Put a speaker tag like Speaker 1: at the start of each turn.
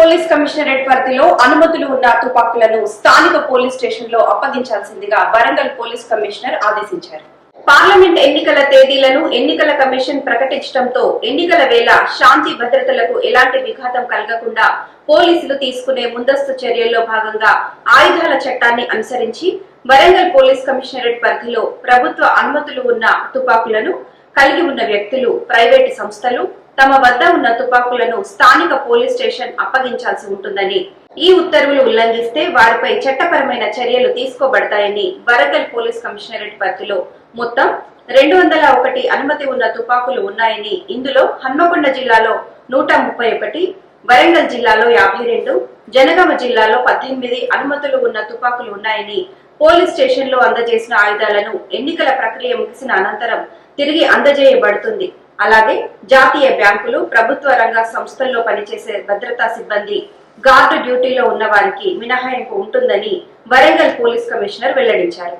Speaker 1: Police commissionerate పరిధిలో అనుమతులు ఉన్న తుపాకులను స్థానిక పోలీస్ స్టేషన్లో అప్పగించాల్సిందిగా వరంగల్ పోలీస్ కమిషనర్ ఆదేశించారు. పార్లమెంట్ ఎన్నికల తేదీలను ఎన్నికల కమిషన్ ప్రకటించడంతో ఎన్నికల వేళ శాంతి భద్రతలకు ఎలాంటి విఘాతం కలగకుండా పోలీసులు తీసుకునే ముందస్తు చర్యల్లో భాగంగా ఆయుధాల చట్టాన్ని అనుసరించి వరంగల్ పోలీస్ కమిషనరేట్ పరిధిలో ప్రభుత్వ అనుమతులు ఉన్న తుపాకులను కలిగి ఉన్న వ్యక్తులు ప్రైవేటు సంస్థలు తమ వద్ద ఉన్న తుపాకులను స్థానిక పోలీస్ స్టేషన్ అప్పగించాల్సి ఉంటుందని ఈ ఉత్తర్వులు ఉల్లంఘిస్తే వారిపై చట్టపరమైన చర్యలు తీసుకోబడతాయని వరంగల్ పోలీస్ కమిషనరేట్ పరిధిలో మొత్తం రెండు వందల ఒకటి అనుమతి ఉన్న తుపాకులు ఉన్నాయని ఇందులో హన్మకొండ జిల్లాలో నూట ముప్పై ఒకటి వరంగల్ జిల్లాలో యాభై రెండు జనగామ జిల్లాలో పద్దెనిమిది అనుమతులు ఉన్న తుపాకులు ఉన్నాయని పోలీస్ స్టేషన్లో అందజేసిన ఆయుధాలను ఎన్నికల ప్రక్రియ ముగిసిన అనంతరం తిరిగి అందజేయబడుతుంది. అలాగే జాతీయ బ్యాంకులు ప్రభుత్వ రంగ సంస్థల్లో పనిచేసే భద్రతా సిబ్బంది గార్డు డ్యూటీలో ఉన్న వారికి మినహాయింపు ఉంటుందని వరంగల్ పోలీస్ కమిషనర్ వెల్లడించారు.